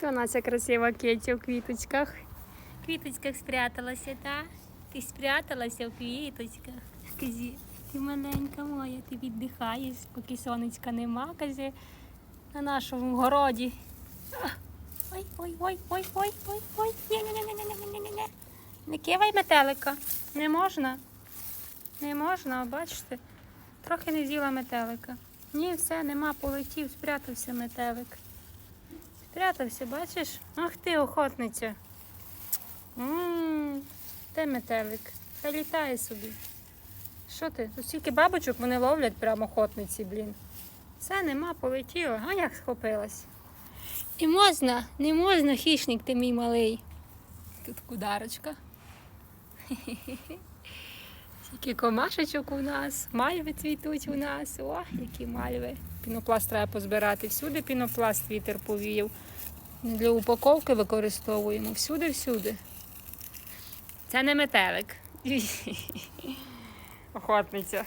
То наша красива Кетя в квіточках. В квіточках спряталася, так? Ти спряталася в квіточках. Кажи, ти маленька моя, ти віддихаєш, поки сонечка нема, каже, на нашому городі. А, Ой, ой, ой, ой, ой, ой, ой. Ні-ні-ні-ні-ні-ні-ні. Не кивай метелика. Не можна. Не можна, бачите? Трохи не з'їла метелика. Ні, все, нема, полетів, спрятався метелик. Спрятався, бачиш? Ах ти, охотниця. М, Де метелик? Хай літає собі. Що ти? Тут стільки бабочок вони ловлять прямо охотниці, блін. Все, нема, полетіла. А як схопилась? Не можна, не можна, хищник ти мій малий. Тут кударочка. Скільки комашечок у нас, мальви цвітуть у нас. О, які мальви. Пінопласт треба позбирати. Всюди пінопласт вітер повіяв. Для упаковки використовуємо. Всюди-всюди. Це не метелик. Охотниця.